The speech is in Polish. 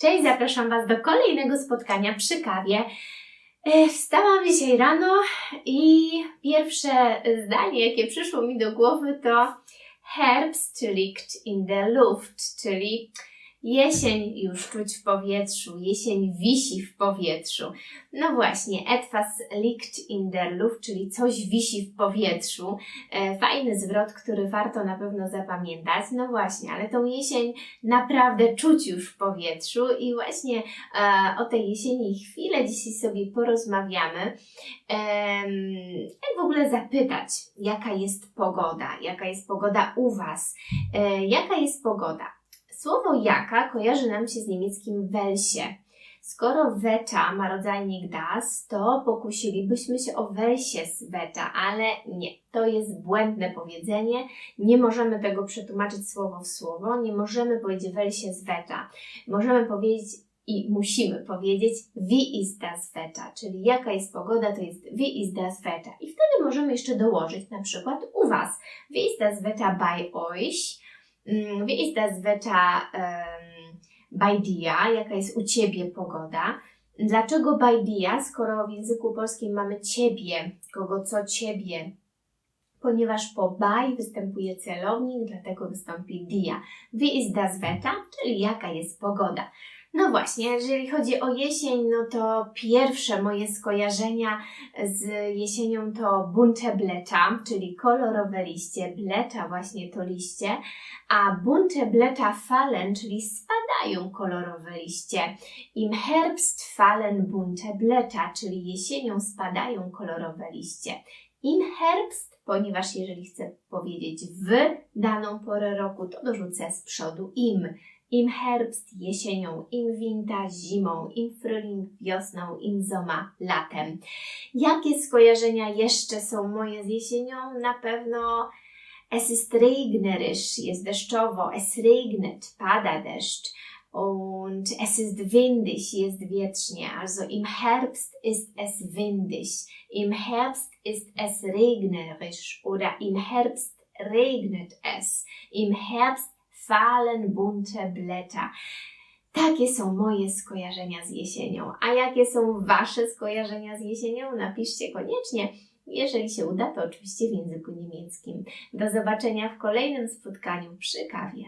Cześć, zapraszam Was do kolejnego spotkania przy kawie. E, Wstałam dzisiaj rano i pierwsze zdanie, jakie przyszło mi do głowy to Herbst liegt in der Luft, czyli jesień już czuć w powietrzu, jesień wisi w powietrzu. No właśnie, etwas liegt in der Luft, czyli coś wisi w powietrzu. E, Fajny zwrot, który warto na pewno zapamiętać. No właśnie, ale tą jesień naprawdę czuć już w powietrzu i właśnie e, o tej jesieni chwilę dzisiaj sobie porozmawiamy. Jak w ogóle zapytać, jaka jest pogoda, jaka jest pogoda u Was, e, jaka jest pogoda. Słowo jaka kojarzy nam się z niemieckim welsie. Skoro weta ma rodzajnik das, to pokusilibyśmy się o welsie z weta, ale nie. To jest błędne powiedzenie. Nie możemy tego przetłumaczyć słowo w słowo. Nie możemy powiedzieć welsie z weta. Możemy powiedzieć i musimy powiedzieć wie ist das Wetter, czyli jaka jest pogoda, to jest wie ist das Wetter. I wtedy możemy jeszcze dołożyć na przykład u Was. Wie ist das Wetter bei euch? Wie ist das Wetter bei? Jaka jest u Ciebie pogoda? Dlaczego bei dir, skoro w języku polskim mamy Ciebie, kogo co Ciebie? Ponieważ po bei występuje celownik, dlatego wystąpi dia. Wie ist das Wetter? Czyli jaka jest pogoda? No właśnie, jeżeli chodzi o jesień, no to pierwsze moje skojarzenia z jesienią to bunte Blätter, czyli kolorowe liście. Blätter właśnie to liście, a bunte Blätter fallen, czyli spadają kolorowe liście. Im Herbst fallen bunte Blätter, czyli jesienią spadają kolorowe liście. Im Herbst, ponieważ jeżeli chcę powiedzieć w daną porę roku, to dorzucę z przodu im. Im Herbst jesienią, im Winter zimą, im Frühling wiosną, im Sommer latem. Jakie skojarzenia jeszcze są moje z jesienią? Na pewno es ist regnerisch, jest deszczowo, es regnet, pada deszcz. Und es ist windig, jest wietrznie. Also im Herbst ist es windig. Im Herbst ist es regnerisch oder im Herbst regnet es. Im Herbst fallen bunte Blätter. Takie są moje skojarzenia z jesienią. A jakie są Wasze skojarzenia z jesienią? Napiszcie koniecznie. Jeżeli się uda, to oczywiście w języku niemieckim. Do zobaczenia w kolejnym spotkaniu przy kawie.